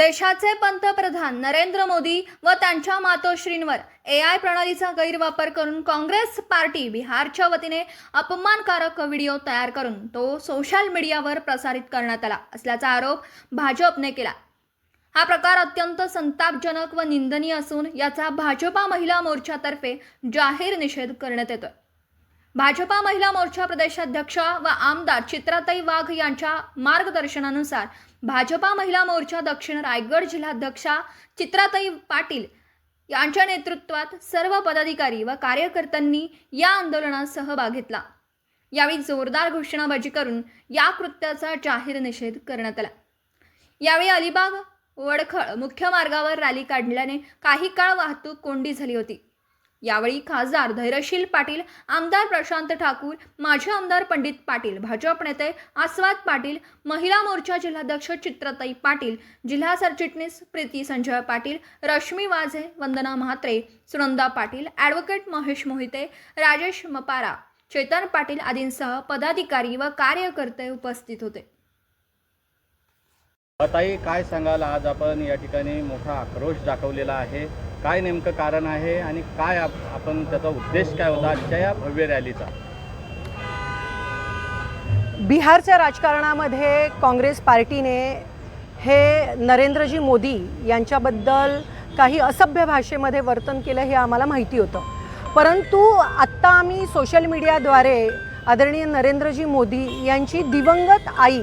देशाचे पंतप्रधान नरेंद्र मोदी व त्यांच्या मातोश्रींवर ए आय प्रणालीचा गैरवापर करून काँग्रेस पार्टी बिहारच्या वतीने अपमानकारक व्हिडिओ तयार करून तो सोशल मीडियावर प्रसारित करण्यात आला असल्याचा आरोप भाजपने केला. हा प्रकार अत्यंत संतापजनक व निंदनीय असून याचा भाजपा महिला मोर्चातर्फे जाहीर निषेध करण्यात येतोय. भाजपा महिला मोर्चा प्रदेशाध्यक्ष व आमदार चित्राताई वाघ यांच्या मार्गदर्शनानुसार भाजपा महिला मोर्चा दक्षिण रायगड जिल्हाध्यक्षा चित्राताई पाटील यांच्या नेतृत्वात सर्व पदाधिकारी व कार्यकर्त्यांनी या आंदोलनात सहभाग घेतला. यावेळी जोरदार घोषणाबाजी करून या कृत्याचा जाहीर निषेध करण्यात आला. यावेळी अलिबाग वडखळ मुख्य मार्गावर रॅली काढल्याने काही काळ वाहतूक कोंडी झाली होती. यावेळी खासदार धैर्यशील पाटील आमदार प्रशांत ठाकूर माजी आमदार पंडित पाटील भाजप नेते आस्वाद पाटील महिला मोर्चा जिल्हाध्यक्ष चित्रताई पाटील जिल्हा सरचिटणीस प्रीती संजय पाटील रश्मी वाझे वंदना म्हात्रे सुनंदा पाटील ॲडव्होकेट महेश मोहिते राजेश मपारा चेतन पाटील आदींसह पदाधिकारी व कार्यकर्ते उपस्थित होते. ताई काय सांगाल? आज आपण या ठिकाणी मोठा आक्रोश दाखवलेला आहे. काय नेमकं कारण आहे आणि काय आप- आपण त्याचा उद्देश काय होता आजच्या या भव्य रॅलीचा? बिहारच्या राजकारणामध्ये काँग्रेस पार्टीने हे नरेंद्रजी मोदी यांच्याबद्दल काही असभ्य भाषेमध्ये वर्तन केलं हे आम्हाला माहिती होतं. परंतु आत्ता आम्ही सोशल मीडियाद्वारे आदरणीय नरेंद्रजी मोदी यांची दिवंगत आई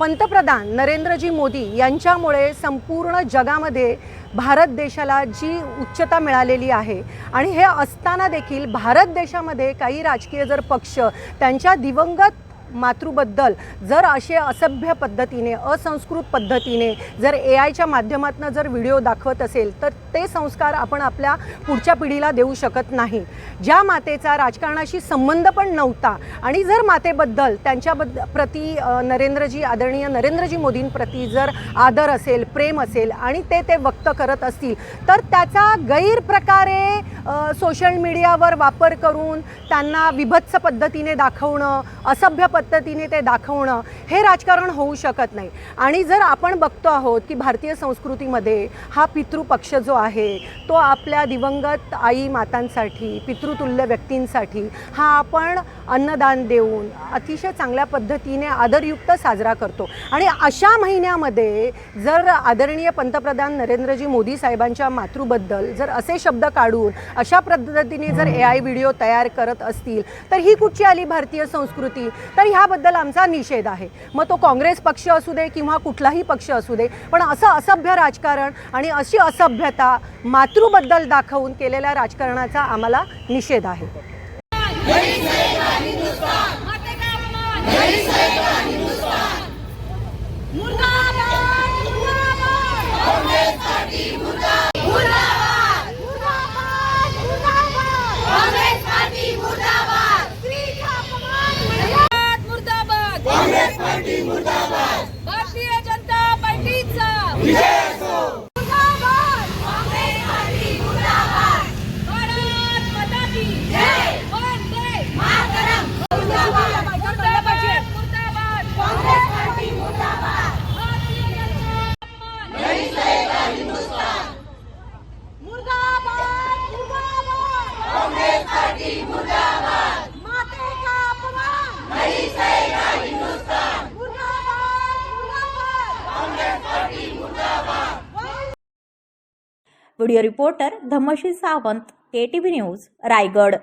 पंतप्रधान नरेंद्रजी मोदी यांच्यामुळे संपूर्ण जगामध्ये भारत देशाला जी उच्चता मिळालेली आहे आणि हे असताना देखील भारत देशामध्ये काही राजकीय जर पक्ष त्यांच्या दिवंगत मातृबद्दल. जर असे असभ्य पद्धतीने असंस्कृत पद्धतीने जर ए आयच्या माध्यमातून जर व्हिडिओ दाखवत असेल तर ते संस्कार आपण आपल्या पुढच्या पिढीला देऊ शकत नाही. ज्या मातेचा राजकारणाशी संबंध पण नव्हता आणि जर मातेबद्दल त्यांच्याबद्द प्रती नरेंद्रजी आदरणीय नरेंद्रजी मोदींप्रती जर आदर असेल प्रेम असेल आणि ते ते व्यक्त करत असतील तर त्याचा गैरप्रकारे सोशल मीडियावर वापर करून त्यांना विभत्स पद्धतीने दाखवणं असभ्य पद्धतीने ते दाखवणं हे राजकारण होऊ शकत नाही. आणि जर आपण बघतो आहोत की भारतीय संस्कृतीमध्ये हा पितृपक्ष जो आहे तो आपल्या दिवंगत आई मातांसाठी पितृतुल्य व्यक्तींसाठी हा आपण अन्नदान देऊन अतिशय चांगल्या पद्धतीने आदरयुक्त साजरा करतो. आणि अशा महिन्यामध्ये जर आदरणीय पंतप्रधान नरेंद्रजी मोदी साहेबांच्या मातृबद्दल जर असे शब्द काढून अशा पद्धतीने जर ए आय व्हिडिओ तयार करत असतील तर ही कुठची आली भारतीय संस्कृती? तर ह्याबद्दल आमचा निषेध आहे. मग तो काँग्रेस पक्ष असू दे किंवा कुठलाही पक्ष असू दे पण असं असभ्य राजकारण आणि अशी असभ्यता मातृबद्दल दाखवून केलेल्या राजकारणाचा आम्हाला निषेध आहे. मुर्दाबाद. Video reporter Dhamshi Sawant KTV news Raigad.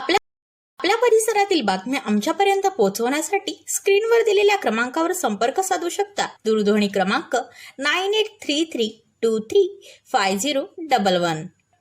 आपल्या परिसरातील बातम्या आमच्यापर्यंत पोहोचवण्यासाठी स्क्रीनवर दिलेल्या क्रमांकावर संपर्क साधू शकता. दूरध्वनी क्रमांक nine eight three three two three five zero double one.